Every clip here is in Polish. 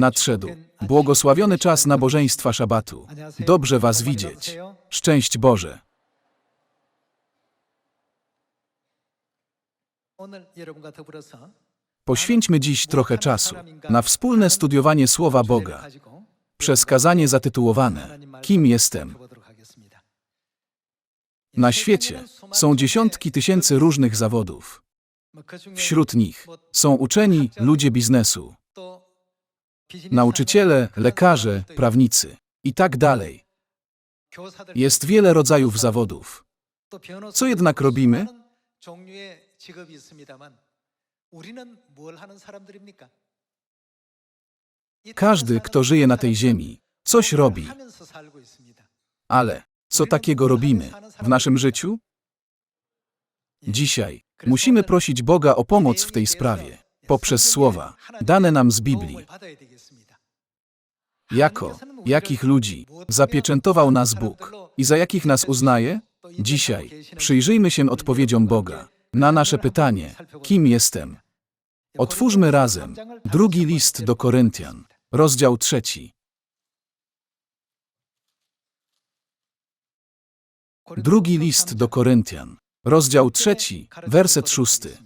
Nadszedł błogosławiony czas nabożeństwa szabatu. Dobrze Was widzieć. Szczęść Boże. Poświęćmy dziś trochę czasu na wspólne studiowanie Słowa Boga przez kazanie zatytułowane Kim jestem? Na świecie są dziesiątki tysięcy różnych zawodów. Wśród nich są uczeni, ludzie biznesu, nauczyciele, lekarze, prawnicy i tak dalej. Jest wiele rodzajów zawodów. Co jednak robimy? Każdy, kto żyje na tej ziemi, coś robi. Ale co takiego robimy w naszym życiu? Dzisiaj musimy prosić Boga o pomoc w tej sprawie poprzez słowa dane nam z Biblii. Jako, jakich ludzi zapieczętował nas Bóg i za jakich nas uznaje? Dzisiaj przyjrzyjmy się odpowiedziom Boga na nasze pytanie: kim jestem? Otwórzmy razem drugi list do Koryntian, rozdział trzeci. Drugi list do Koryntian, rozdział trzeci, werset szósty.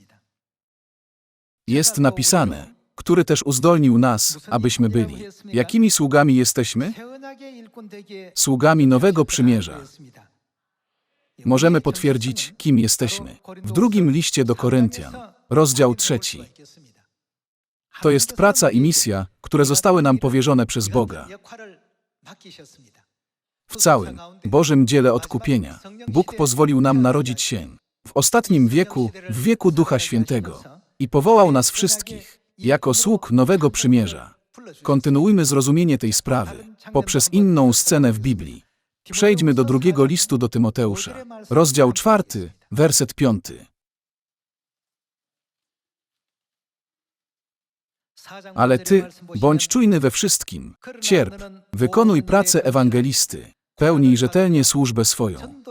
Jest napisane, który też uzdolnił nas, abyśmy byli. Jakimi sługami jesteśmy? Sługami Nowego Przymierza. Możemy potwierdzić, kim jesteśmy. W drugim liście do Koryntian, rozdział trzeci. To jest praca i misja, które zostały nam powierzone przez Boga. W całym Bożym dziele odkupienia Bóg pozwolił nam narodzić się w ostatnim wieku, w wieku Ducha Świętego i powołał nas wszystkich, jako sług nowego przymierza. Kontynuujmy zrozumienie tej sprawy poprzez inną scenę w Biblii. Przejdźmy do drugiego listu do Tymoteusza, rozdział czwarty, werset piąty. Ale ty, bądź czujny we wszystkim, cierp, wykonuj pracę ewangelisty, pełnij rzetelnie służbę swoją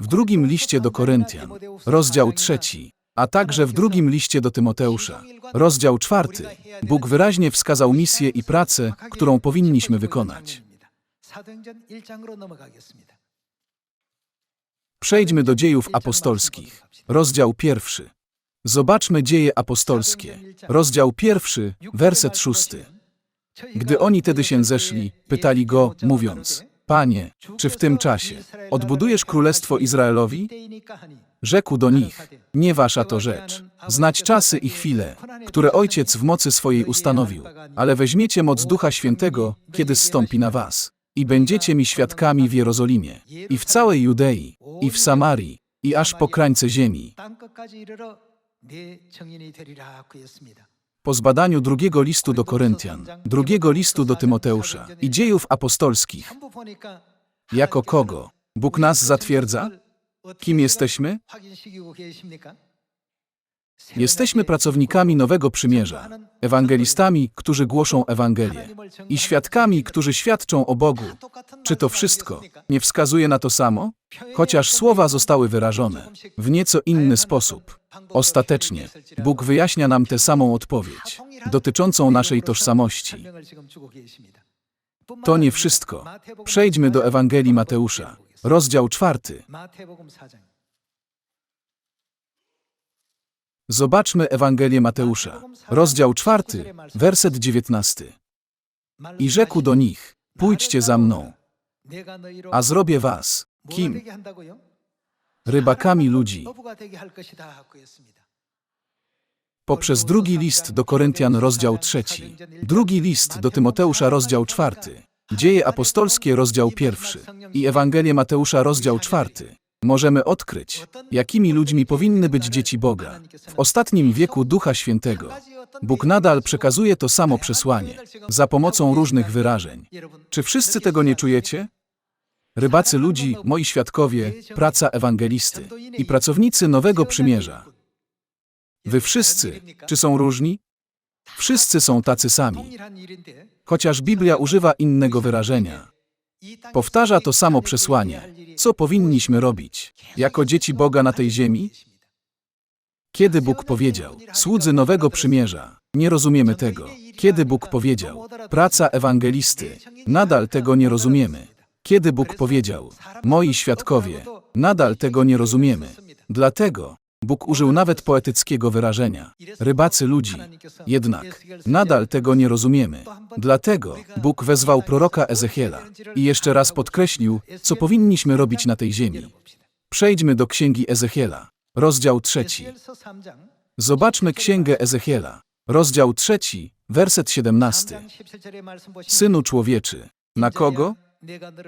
w drugim liście do Koryntian, rozdział trzeci, a także w drugim liście do Tymoteusza, rozdział czwarty, Bóg wyraźnie wskazał misję i pracę, którą powinniśmy wykonać. Przejdźmy do dziejów apostolskich, rozdział pierwszy. Zobaczmy dzieje apostolskie, rozdział pierwszy, werset szósty. Gdy oni tedy się zeszli, pytali go, mówiąc: Panie, czy w tym czasie odbudujesz królestwo Izraelowi? Rzekł do nich, nie wasza to rzecz. Znać czasy i chwile, które Ojciec w mocy swojej ustanowił, ale weźmiecie moc Ducha Świętego, kiedy zstąpi na was. I będziecie mi świadkami w Jerozolimie, i w całej Judei, i w Samarii, i aż po krańce ziemi. 땅끝까지 이르러 내 증인이 되리라고 했습니다. po zbadaniu drugiego listu do Koryntian, drugiego listu do Tymoteusza i dziejów apostolskich, jako kogo Bóg nas zatwierdza? Kim jesteśmy? Jesteśmy pracownikami Nowego Przymierza, ewangelistami, którzy głoszą Ewangelię i świadkami, którzy świadczą o Bogu. Czy to wszystko nie wskazuje na to samo? Chociaż słowa zostały wyrażone w nieco inny sposób. Ostatecznie Bóg wyjaśnia nam tę samą odpowiedź dotyczącą naszej tożsamości. To nie wszystko. Przejdźmy do Ewangelii Mateusza, rozdział czwarty. Zobaczmy Ewangelię Mateusza, rozdział czwarty, werset dziewiętnasty. I rzekł do nich, pójdźcie za mną, a zrobię was, kim? Rybakami ludzi. Poprzez drugi list do Koryntian, rozdział trzeci, drugi list do Tymoteusza, rozdział czwarty, Dzieje apostolskie, rozdział pierwszy i Ewangelię Mateusza, rozdział czwarty, możemy odkryć, jakimi ludźmi powinny być dzieci Boga. W ostatnim wieku Ducha Świętego Bóg nadal przekazuje to samo przesłanie za pomocą różnych wyrażeń. Czy wszyscy tego nie czujecie? Rybacy ludzi, moi świadkowie, praca ewangelisty i pracownicy Nowego Przymierza. Wy wszyscy, czy są różni? Wszyscy są tacy sami. Chociaż Biblia używa innego wyrażenia. Powtarza to samo przesłanie. Co powinniśmy robić jako dzieci Boga na tej ziemi? Kiedy Bóg powiedział, słudzy nowego przymierza, nie rozumiemy tego. Kiedy Bóg powiedział, praca ewangelisty, nadal tego nie rozumiemy. Kiedy Bóg powiedział, moi świadkowie, nadal tego nie rozumiemy. Dlatego, Bóg użył nawet poetyckiego wyrażenia, rybacy ludzi. Jednak nadal tego nie rozumiemy. Dlatego Bóg wezwał proroka Ezechiela i jeszcze raz podkreślił, co powinniśmy robić na tej ziemi. Przejdźmy do księgi Ezechiela, rozdział trzeci. Zobaczmy księgę Ezechiela, rozdział trzeci, werset siedemnasty. Synu człowieczy, na kogo?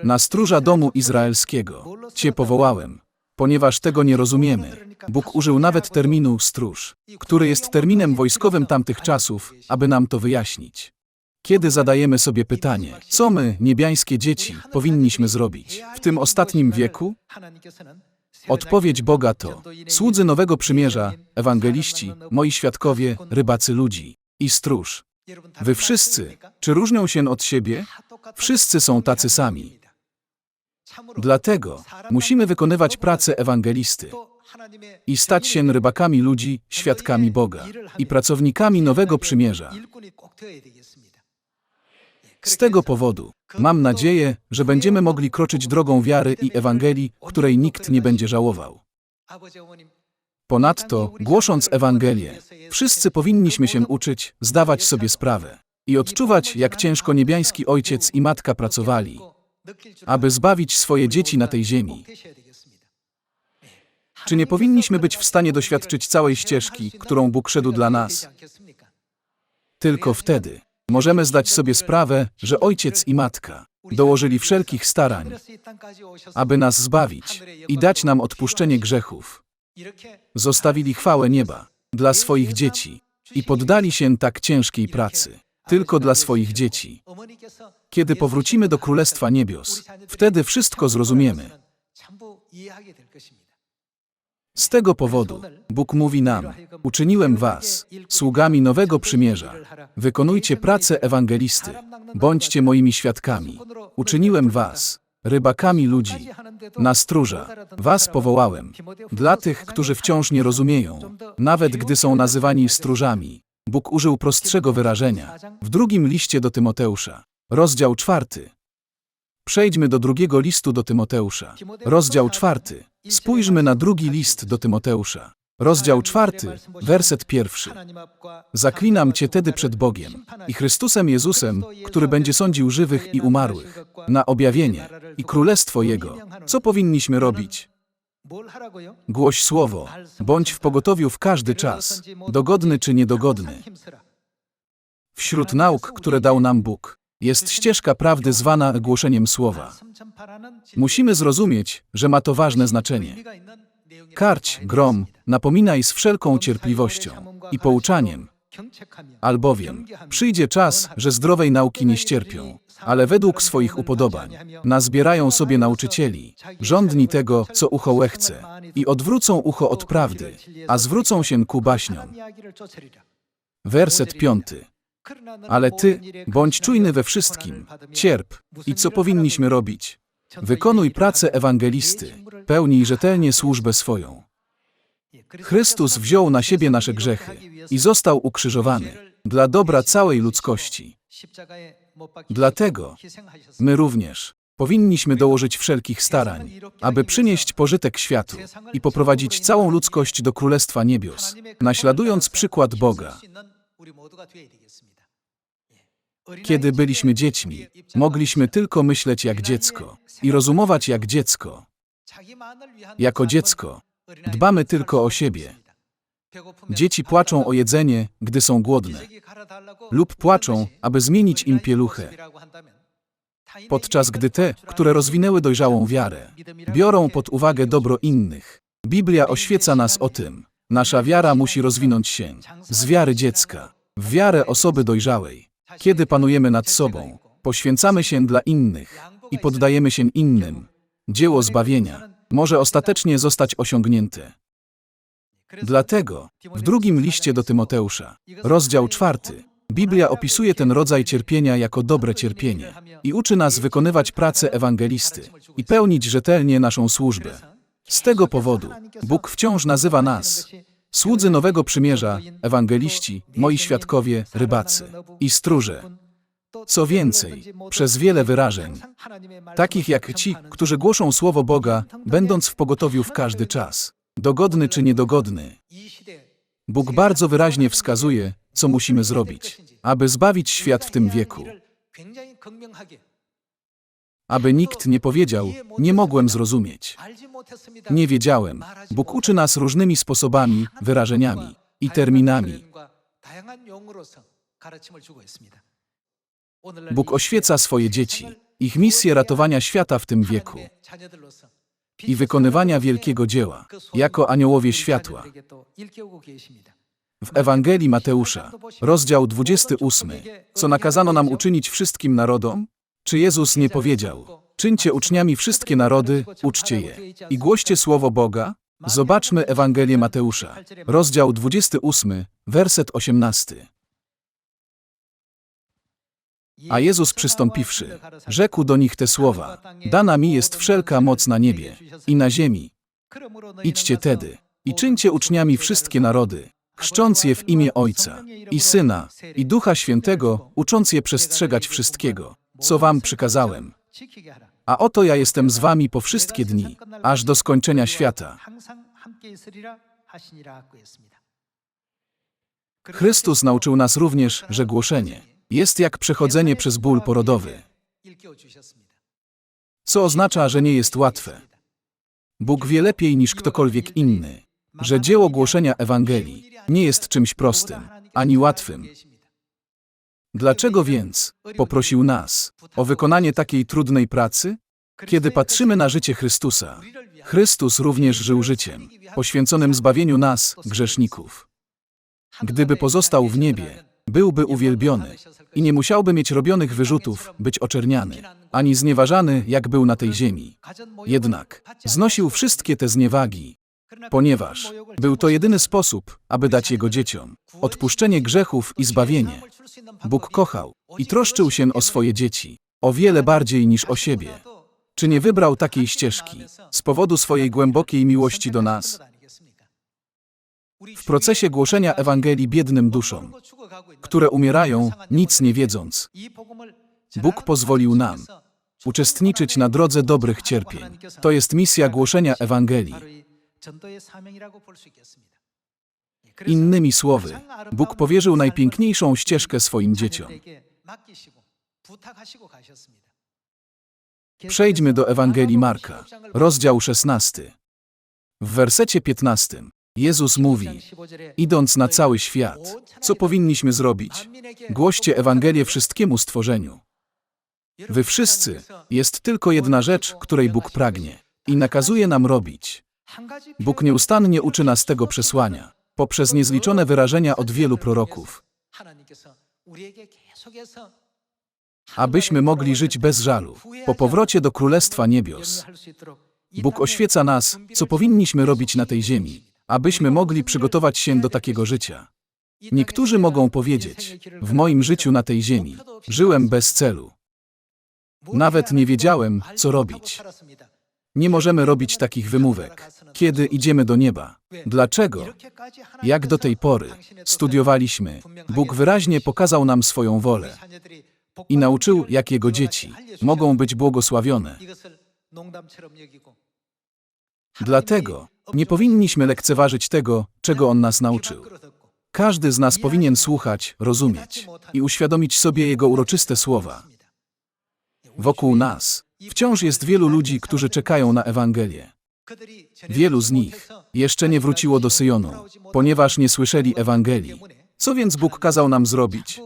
Na stróża domu izraelskiego. Cię powołałem, ponieważ tego nie rozumiemy. Bóg użył nawet terminu stróż, który jest terminem wojskowym tamtych czasów, aby nam to wyjaśnić. Kiedy zadajemy sobie pytanie, co my, niebiańskie dzieci, powinniśmy zrobić w tym ostatnim wieku? Odpowiedź Boga to słudzy Nowego Przymierza, ewangeliści, moi świadkowie, rybacy ludzi i stróż. Wy wszyscy, czy różnią się od siebie? Wszyscy są tacy sami. Dlatego musimy wykonywać pracę ewangelisty i stać się rybakami ludzi, świadkami Boga i pracownikami Nowego Przymierza. Z tego powodu mam nadzieję, że będziemy mogli kroczyć drogą wiary i Ewangelii, której nikt nie będzie żałował. Ponadto, głosząc Ewangelię, wszyscy powinniśmy się uczyć, zdawać sobie sprawę i odczuwać, jak ciężko niebiański ojciec i matka pracowali, aby zbawić swoje dzieci na tej ziemi. Czy nie powinniśmy być w stanie doświadczyć całej ścieżki, którą Bóg szedł dla nas? Tylko wtedy możemy zdać sobie sprawę, że ojciec i matka dołożyli wszelkich starań, aby nas zbawić i dać nam odpuszczenie grzechów. Zostawili chwałę nieba dla swoich dzieci i poddali się tak ciężkiej pracy tylko dla swoich dzieci. Kiedy powrócimy do Królestwa Niebios, wtedy wszystko zrozumiemy. Z tego powodu Bóg mówi nam: Uczyniłem was sługami nowego przymierza. Wykonujcie pracę ewangelisty. Bądźcie moimi świadkami. Uczyniłem was rybakami ludzi. Na stróża was powołałem. Dla tych, którzy wciąż nie rozumieją, nawet gdy są nazywani stróżami. Bóg użył prostszego wyrażenia. W drugim liście do Tymoteusza, rozdział czwarty. Przejdźmy do drugiego listu do Tymoteusza, rozdział czwarty. Spójrzmy na drugi list do Tymoteusza, rozdział czwarty, werset pierwszy. Zaklinam Cię tedy przed Bogiem i Chrystusem Jezusem, który będzie sądził żywych i umarłych, na objawienie i królestwo Jego. Co powinniśmy robić? Głoś słowo, bądź w pogotowiu w każdy czas, dogodny czy niedogodny. Wśród nauk, które dał nam Bóg, jest ścieżka prawdy zwana głoszeniem słowa. Musimy zrozumieć, że ma to ważne znaczenie. Karć, grom, napominaj z wszelką cierpliwością i pouczaniem, albowiem przyjdzie czas, że zdrowej nauki nie ścierpią, ale według swoich upodobań nazbierają sobie nauczycieli, żądni tego, co ucho łechce, i odwrócą ucho od prawdy, a zwrócą się ku baśniom. Werset piąty. Ale ty, bądź czujny we wszystkim, cierp. I co powinniśmy robić? Wykonuj pracę ewangelisty, pełnij rzetelnie służbę swoją. Chrystus wziął na siebie nasze grzechy i został ukrzyżowany dla dobra całej ludzkości. Dlatego my również powinniśmy dołożyć wszelkich starań, aby przynieść pożytek światu i poprowadzić całą ludzkość do Królestwa Niebios, naśladując przykład Boga. Kiedy byliśmy dziećmi, mogliśmy tylko myśleć jak dziecko i rozumować jak dziecko. Jako dziecko dbamy tylko o siebie. Dzieci płaczą o jedzenie, gdy są głodne, lub płaczą, aby zmienić im pieluchę. Podczas gdy te, które rozwinęły dojrzałą wiarę, biorą pod uwagę dobro innych. Biblia oświeca nas o tym. Nasza wiara musi rozwinąć się z wiary dziecka w wiarę osoby dojrzałej. Kiedy panujemy nad sobą, poświęcamy się dla innych i poddajemy się innym, dzieło zbawienia może ostatecznie zostać osiągnięte. Dlatego w drugim liście do Tymoteusza, rozdział czwarty, Biblia opisuje ten rodzaj cierpienia jako dobre cierpienie i uczy nas wykonywać pracę ewangelisty i pełnić rzetelnie naszą służbę. Z tego powodu Bóg wciąż nazywa nas Słudzy Nowego Przymierza, ewangeliści, moi świadkowie, rybacy i stróże. Co więcej, przez wiele wyrażeń, takich jak ci, którzy głoszą Słowo Boga, będąc w pogotowiu w każdy czas, dogodny czy niedogodny. Bóg bardzo wyraźnie wskazuje, co musimy zrobić, aby zbawić świat w tym wieku. Aby nikt nie powiedział, nie mogłem zrozumieć. Nie wiedziałem. Bóg uczy nas różnymi sposobami, wyrażeniami i terminami. Bóg oświeca swoje dzieci, ich misję ratowania świata w tym wieku i wykonywania wielkiego dzieła, jako aniołowie światła. W Ewangelii Mateusza, rozdział 28, co nakazano nam uczynić wszystkim narodom? Czy Jezus nie powiedział, czyńcie uczniami wszystkie narody, uczcie je i głoście słowo Boga? Zobaczmy Ewangelię Mateusza, rozdział 28, werset 18. A Jezus przystąpiwszy, rzekł do nich te słowa: Dana mi jest wszelka moc na niebie i na ziemi. Idźcie tedy i czyńcie uczniami wszystkie narody, chrzcząc je w imię Ojca i Syna i Ducha Świętego, ucząc je przestrzegać wszystkiego, co wam przykazałem. A oto ja jestem z wami po wszystkie dni, aż do skończenia świata. Chrystus nauczył nas również, że głoszenie jest jak przechodzenie przez ból porodowy, co oznacza, że nie jest łatwe. Bóg wie lepiej niż ktokolwiek inny, że dzieło głoszenia Ewangelii nie jest czymś prostym ani łatwym. Dlaczego więc poprosił nas o wykonanie takiej trudnej pracy? Kiedy patrzymy na życie Chrystusa, Chrystus również żył życiem poświęconym zbawieniu nas, grzeszników. Gdyby pozostał w niebie, byłby uwielbiony i nie musiałby mieć robionych wyrzutów, być oczerniany, ani znieważany, jak był na tej ziemi. Jednak znosił wszystkie te zniewagi, ponieważ był to jedyny sposób, aby dać Jego dzieciom odpuszczenie grzechów i zbawienie. Bóg kochał i troszczył się o swoje dzieci, o wiele bardziej niż o siebie. Czy nie wybrał takiej ścieżki z powodu swojej głębokiej miłości do nas? W procesie głoszenia Ewangelii biednym duszom, które umierają, nic nie wiedząc, Bóg pozwolił nam uczestniczyć na drodze dobrych cierpień. To jest misja głoszenia Ewangelii. Innymi słowy, Bóg powierzył najpiękniejszą ścieżkę swoim dzieciom. Przejdźmy do Ewangelii Marka, rozdział 16. W wersecie 15 Jezus mówi, idąc na cały świat, co powinniśmy zrobić? Głoście Ewangelię wszystkiemu stworzeniu. Wy wszyscy, jest tylko jedna rzecz, której Bóg pragnie i nakazuje nam robić. Bóg nieustannie uczy nas tego przesłania, poprzez niezliczone wyrażenia od wielu proroków, abyśmy mogli żyć bez żalu, po powrocie do Królestwa Niebios. Bóg oświeca nas, co powinniśmy robić na tej ziemi, abyśmy mogli przygotować się do takiego życia. Niektórzy mogą powiedzieć, w moim życiu na tej ziemi żyłem bez celu. Nawet nie wiedziałem, co robić. Nie możemy robić takich wymówek, kiedy idziemy do nieba. Dlaczego? Jak do tej pory studiowaliśmy, Bóg wyraźnie pokazał nam swoją wolę i nauczył, jak Jego dzieci mogą być błogosławione. Dlatego nie powinniśmy lekceważyć tego, czego On nas nauczył. Każdy z nas powinien słuchać, rozumieć i uświadomić sobie Jego uroczyste słowa. Wokół nas wciąż jest wielu ludzi, którzy czekają na Ewangelię. Wielu z nich jeszcze nie wróciło do Syjonu, ponieważ nie słyszeli Ewangelii. Co więc Bóg kazał nam zrobić?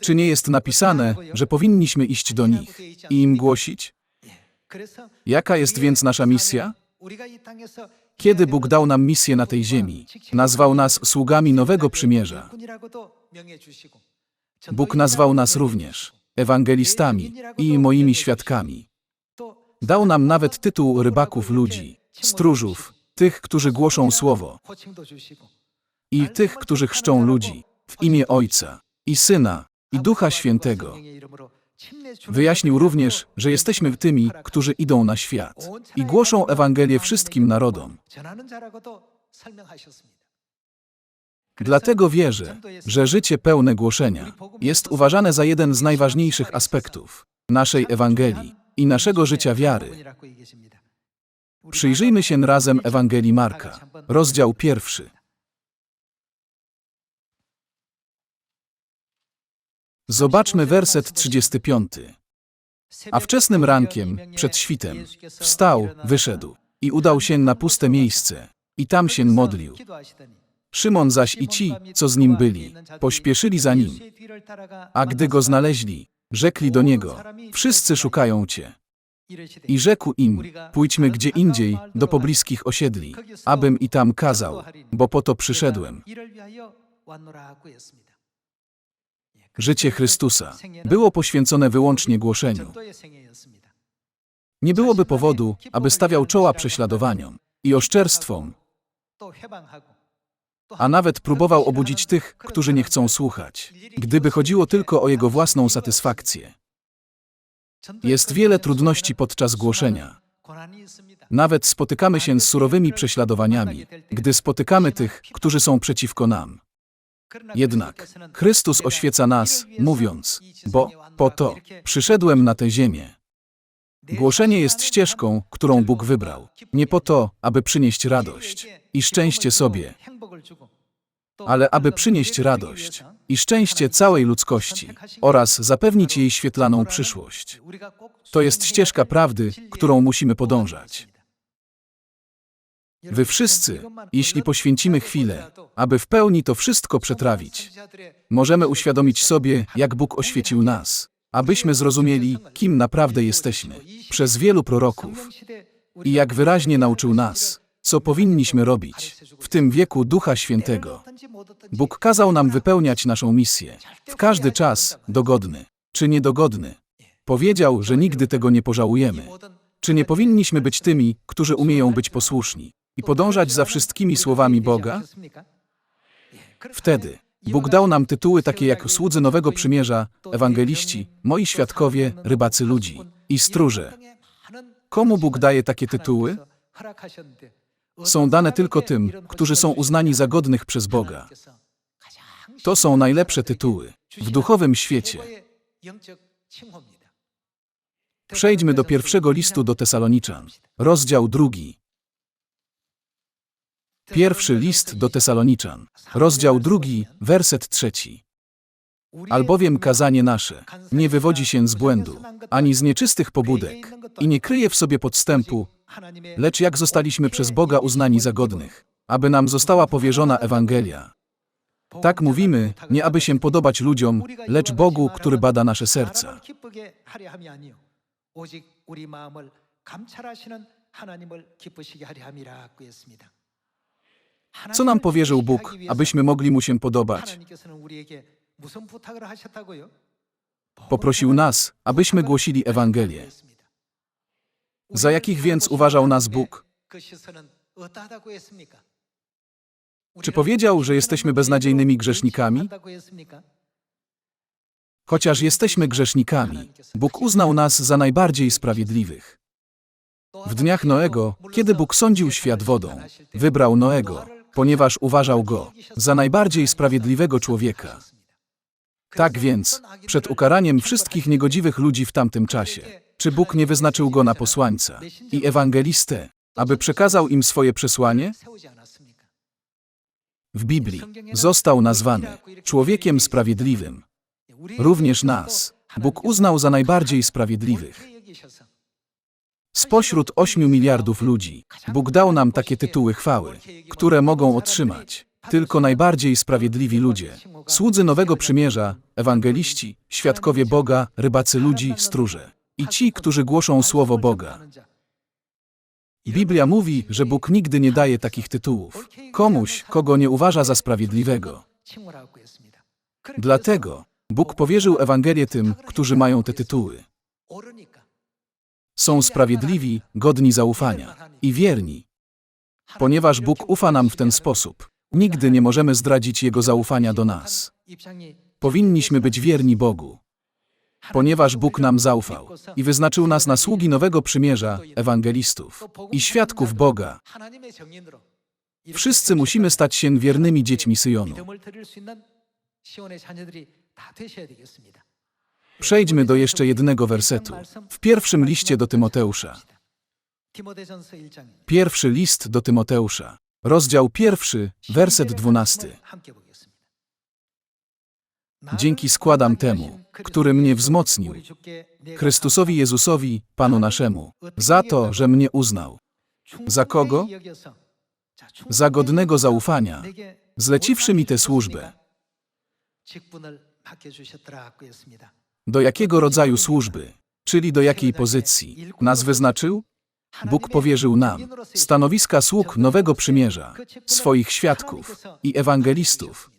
Czy nie jest napisane, że powinniśmy iść do nich i im głosić? Jaka jest więc nasza misja? Kiedy Bóg dał nam misję na tej ziemi, nazwał nas sługami Nowego Przymierza. Bóg nazwał nas również ewangelistami i moimi świadkami. Dał nam nawet tytuł rybaków ludzi, stróżów, tych, którzy głoszą słowo i tych, którzy chrzczą ludzi w imię Ojca i Syna i Ducha Świętego. Wyjaśnił również, że jesteśmy tymi, którzy idą na świat i głoszą Ewangelię wszystkim narodom. Dlatego wierzę, że życie pełne głoszenia jest uważane za jeden z najważniejszych aspektów naszej Ewangelii i naszego życia wiary. Przyjrzyjmy się razem Ewangelii Marka, rozdział pierwszy. Zobaczmy werset 35. A wczesnym rankiem, przed świtem, wstał, wyszedł i udał się na puste miejsce i tam się modlił. Szymon zaś i ci, co z nim byli, pośpieszyli za nim. A gdy go znaleźli, rzekli do niego: Wszyscy szukają cię. I rzekł im: Pójdźmy gdzie indziej, do pobliskich osiedli, abym i tam kazał, bo po to przyszedłem. Życie Chrystusa było poświęcone wyłącznie głoszeniu. Nie byłoby powodu, aby stawiał czoła prześladowaniom i oszczerstwom, a nawet próbował obudzić tych, którzy nie chcą słuchać, gdyby chodziło tylko o jego własną satysfakcję. Jest wiele trudności podczas głoszenia. Nawet spotykamy się z surowymi prześladowaniami, gdy spotykamy tych, którzy są przeciwko nam. Jednak Chrystus oświeca nas, mówiąc, bo po to przyszedłem na tę ziemię. Głoszenie jest ścieżką, którą Bóg wybrał, nie po to, aby przynieść radość i szczęście sobie, ale aby przynieść radość i szczęście całej ludzkości oraz zapewnić jej świetlaną przyszłość. To jest ścieżka prawdy, którą musimy podążać. Wy wszyscy, jeśli poświęcimy chwilę, aby w pełni to wszystko przetrawić, możemy uświadomić sobie, jak Bóg oświecił nas, abyśmy zrozumieli, kim naprawdę jesteśmy, przez wielu proroków i jak wyraźnie nauczył nas, co powinniśmy robić w tym wieku Ducha Świętego. Bóg kazał nam wypełniać naszą misję w każdy czas, dogodny czy niedogodny. Powiedział, że nigdy tego nie pożałujemy. Czy nie powinniśmy być tymi, którzy umieją być posłuszni i podążać za wszystkimi słowami Boga? Wtedy Bóg dał nam tytuły takie jak słudzy Nowego Przymierza, ewangeliści, moi świadkowie, rybacy ludzi i stróże. Komu Bóg daje takie tytuły? Są dane tylko tym, którzy są uznani za godnych przez Boga. To są najlepsze tytuły w duchowym świecie. Przejdźmy do pierwszego listu do Tesaloniczan, rozdział drugi. Pierwszy list do Tesaloniczan, rozdział drugi, werset trzeci. Albowiem kazanie nasze nie wywodzi się z błędu, ani z nieczystych pobudek i nie kryje w sobie podstępu, lecz jak zostaliśmy przez Boga uznani za godnych, aby nam została powierzona Ewangelia. Tak mówimy, nie aby się podobać ludziom, lecz Bogu, który bada nasze serca. Co nam powierzył Bóg, abyśmy mogli Mu się podobać? Poprosił nas, abyśmy głosili Ewangelię. Za jakich więc uważał nas Bóg? Czy powiedział, że jesteśmy beznadziejnymi grzesznikami? Chociaż jesteśmy grzesznikami, Bóg uznał nas za najbardziej sprawiedliwych. W dniach Noego, kiedy Bóg sądził świat wodą, wybrał Noego, ponieważ uważał go za najbardziej sprawiedliwego człowieka. Tak więc, przed ukaraniem wszystkich niegodziwych ludzi w tamtym czasie, czy Bóg nie wyznaczył go na posłańca i ewangelistę, aby przekazał im swoje przesłanie? W Biblii został nazwany człowiekiem sprawiedliwym. Również nas Bóg uznał za najbardziej sprawiedliwych. Spośród ośmiu miliardów ludzi Bóg dał nam takie tytuły chwały, które mogą otrzymać tylko najbardziej sprawiedliwi ludzie. Słudzy Nowego Przymierza, ewangeliści, świadkowie Boga, rybacy ludzi, stróże i ci, którzy głoszą Słowo Boga. Biblia mówi, że Bóg nigdy nie daje takich tytułów komuś, kogo nie uważa za sprawiedliwego. Dlatego Bóg powierzył Ewangelię tym, którzy mają te tytuły. Są sprawiedliwi, godni zaufania i wierni. Ponieważ Bóg ufa nam w ten sposób, nigdy nie możemy zdradzić Jego zaufania do nas. Powinniśmy być wierni Bogu ponieważ Bóg nam zaufał i wyznaczył nas na sługi Nowego Przymierza, ewangelistów i świadków Boga. Wszyscy musimy stać się wiernymi dziećmi Syjonu. Przejdźmy do jeszcze jednego wersetu. W pierwszym liście do Tymoteusza. Pierwszy list do Tymoteusza, rozdział pierwszy, werset dwunasty. Dzięki składam temu, który mnie wzmocnił, Chrystusowi Jezusowi, Panu naszemu, za to, że mnie uznał, Za kogo? za godnego zaufania, zleciwszy mi tę służbę. Do jakiego rodzaju służby, czyli do jakiej pozycji, nas wyznaczył? Bóg powierzył nam stanowiska sług nowego przymierza, swoich świadków i ewangelistów.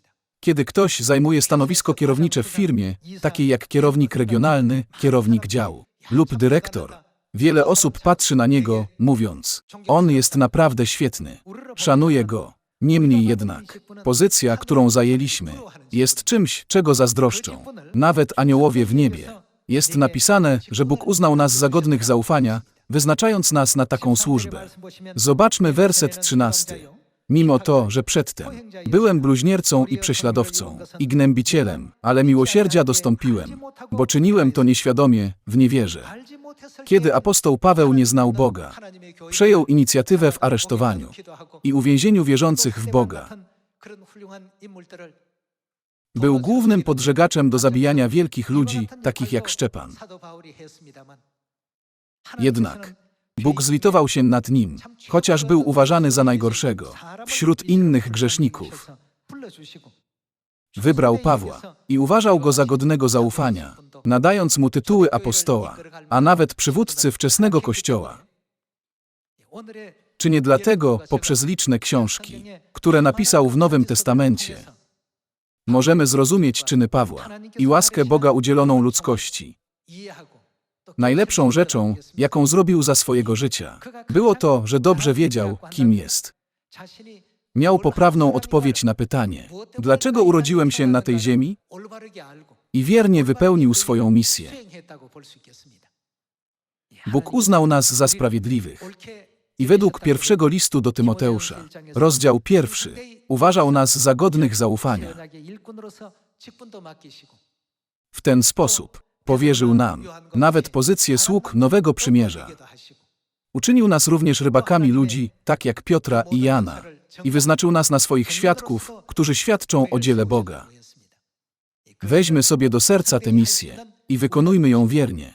Kiedy ktoś zajmuje stanowisko kierownicze w firmie, takiej jak kierownik regionalny, kierownik działu lub dyrektor, wiele osób patrzy na niego, mówiąc: On jest naprawdę świetny, szanuję go. Niemniej jednak, pozycja, którą zajęliśmy, jest czymś, czego zazdroszczą. Nawet aniołowie w niebie. Jest napisane, że Bóg uznał nas za godnych zaufania, wyznaczając nas na taką służbę. Zobaczmy werset 13. Mimo to, że przedtem byłem bluźniercą i prześladowcą i gnębicielem, ale miłosierdzia dostąpiłem, bo czyniłem to nieświadomie, w niewierze. Kiedy apostoł Paweł nie znał Boga, przejął inicjatywę w aresztowaniu i uwięzieniu wierzących w Boga. Był głównym podżegaczem do zabijania wielkich ludzi, takich jak Szczepan. Jednak Bóg zlitował się nad nim, chociaż był uważany za najgorszego wśród innych grzeszników. Wybrał Pawła i uważał go za godnego zaufania, nadając mu tytuły apostoła, a nawet przywódcy wczesnego kościoła. Czy nie dlatego, poprzez liczne książki, które napisał w Nowym Testamencie, możemy zrozumieć czyny Pawła i łaskę Boga udzieloną ludzkości? Najlepszą rzeczą, jaką zrobił za swojego życia, było to, że dobrze wiedział, kim jest. Miał poprawną odpowiedź na pytanie, dlaczego urodziłem się na tej ziemi? I wiernie wypełnił swoją misję. Bóg uznał nas za sprawiedliwych. I według pierwszego listu do Tymoteusza, rozdział pierwszy, uważał nas za godnych zaufania. W ten sposób powierzył nam nawet pozycję sług nowego przymierza. Uczynił nas również rybakami ludzi, tak jak Piotra i Jana, i wyznaczył nas na swoich świadków, którzy świadczą o dziele Boga. Weźmy sobie do serca tę misję i wykonujmy ją wiernie.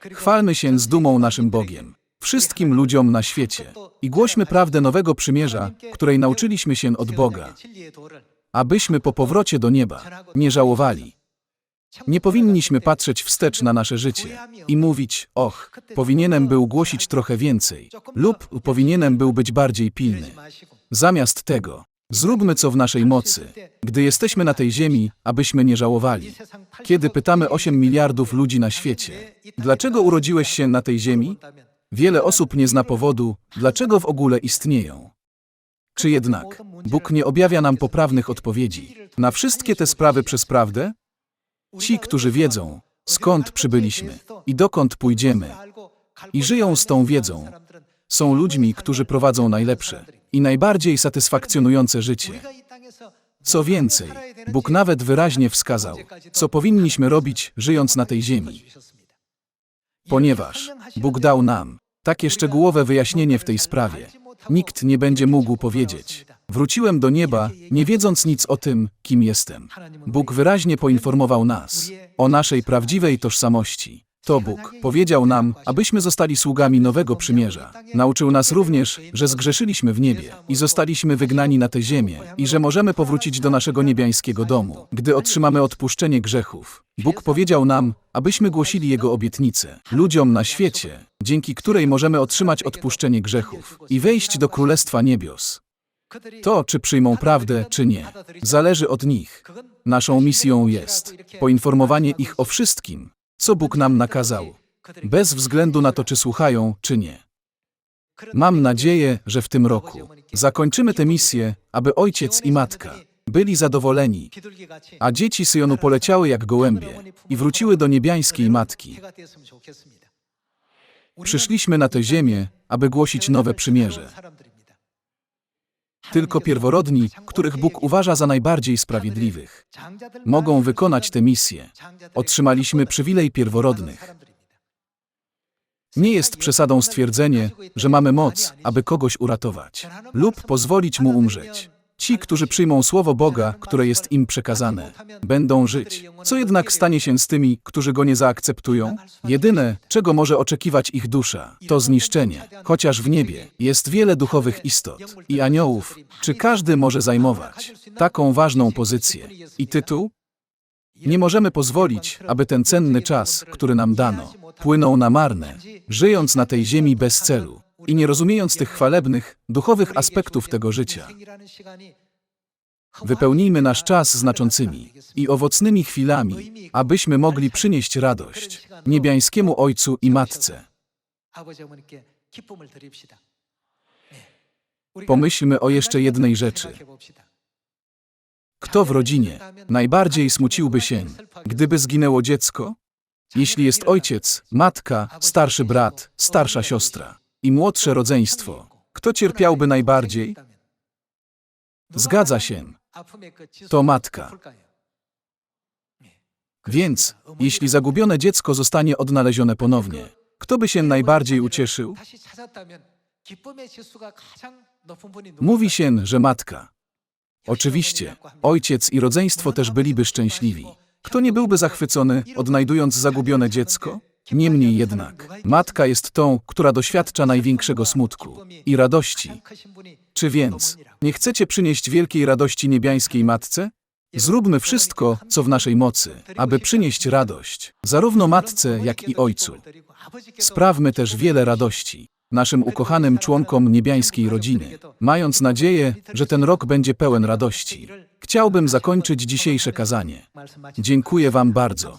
Chwalmy się z dumą naszym Bogiem, wszystkim ludziom na świecie i głośmy prawdę nowego przymierza, której nauczyliśmy się od Boga, abyśmy po powrocie do nieba nie żałowali. Nie powinniśmy patrzeć wstecz na nasze życie i mówić, och, powinienem był głosić trochę więcej, lub powinienem był być bardziej pilny. Zamiast tego, zróbmy co w naszej mocy, gdy jesteśmy na tej ziemi, abyśmy nie żałowali. Kiedy pytamy 8 miliardów ludzi na świecie, dlaczego urodziłeś się na tej ziemi? Wiele osób nie zna powodu, dlaczego w ogóle istnieją. Czy jednak Bóg nie objawia nam poprawnych odpowiedzi na wszystkie te sprawy przez prawdę? Ci, którzy wiedzą, skąd przybyliśmy i dokąd pójdziemy, i żyją z tą wiedzą, są ludźmi, którzy prowadzą najlepsze i najbardziej satysfakcjonujące życie. Co więcej, Bóg nawet wyraźnie wskazał, co powinniśmy robić, żyjąc na tej ziemi. Ponieważ Bóg dał nam takie szczegółowe wyjaśnienie w tej sprawie, nikt nie będzie mógł powiedzieć: Wróciłem do nieba, nie wiedząc nic o tym, kim jestem. Bóg wyraźnie poinformował nas o naszej prawdziwej tożsamości. To Bóg powiedział nam, abyśmy zostali sługami nowego przymierza. Nauczył nas również, że zgrzeszyliśmy w niebie i zostaliśmy wygnani na tę ziemię i że możemy powrócić do naszego niebiańskiego domu, gdy otrzymamy odpuszczenie grzechów. Bóg powiedział nam, abyśmy głosili Jego obietnicę ludziom na świecie, dzięki której możemy otrzymać odpuszczenie grzechów i wejść do Królestwa Niebios. To, czy przyjmą prawdę, czy nie, zależy od nich. Naszą misją jest poinformowanie ich o wszystkim, co Bóg nam nakazał, bez względu na to, czy słuchają, czy nie. Mam nadzieję, że w tym roku zakończymy tę misję, aby ojciec i matka byli zadowoleni, a dzieci Syjonu poleciały jak gołębie i wróciły do niebiańskiej matki. Przyszliśmy na tę ziemię, aby głosić nowe przymierze. Tylko pierworodni, których Bóg uważa za najbardziej sprawiedliwych, mogą wykonać tę misję. Otrzymaliśmy przywilej pierworodnych. Nie jest przesadą stwierdzenie, że mamy moc, aby kogoś uratować lub pozwolić mu umrzeć. Ci, którzy przyjmą słowo Boga, które jest im przekazane, będą żyć. Co jednak stanie się z tymi, którzy go nie zaakceptują? Jedyne, czego może oczekiwać ich dusza, to zniszczenie. Chociaż w niebie jest wiele duchowych istot i aniołów, czy każdy może zajmować taką ważną pozycję i tytuł? Nie możemy pozwolić, aby ten cenny czas, który nam dano, płynął na marne, żyjąc na tej ziemi bez celu i nie rozumiejąc tych chwalebnych, duchowych aspektów tego życia. Wypełnijmy nasz czas znaczącymi i owocnymi chwilami, abyśmy mogli przynieść radość niebiańskiemu Ojcu i Matce. Pomyślmy o jeszcze jednej rzeczy. Kto w rodzinie najbardziej smuciłby się, gdyby zginęło dziecko? Jeśli jest ojciec, matka, starszy brat, starsza siostra i młodsze rodzeństwo, kto cierpiałby najbardziej? Zgadza się. To matka. Więc, jeśli zagubione dziecko zostanie odnalezione ponownie, kto by się najbardziej ucieszył? Mówi się, że matka. Oczywiście, ojciec i rodzeństwo też byliby szczęśliwi. Kto nie byłby zachwycony, odnajdując zagubione dziecko? Niemniej jednak, matka jest tą, która doświadcza największego smutku i radości. Czy więc nie chcecie przynieść wielkiej radości niebiańskiej matce? Zróbmy wszystko, co w naszej mocy, aby przynieść radość, zarówno matce, jak i ojcu. Sprawmy też wiele radości naszym ukochanym członkom niebiańskiej rodziny, mając nadzieję, że ten rok będzie pełen radości. Chciałbym zakończyć dzisiejsze kazanie. Dziękuję Wam bardzo.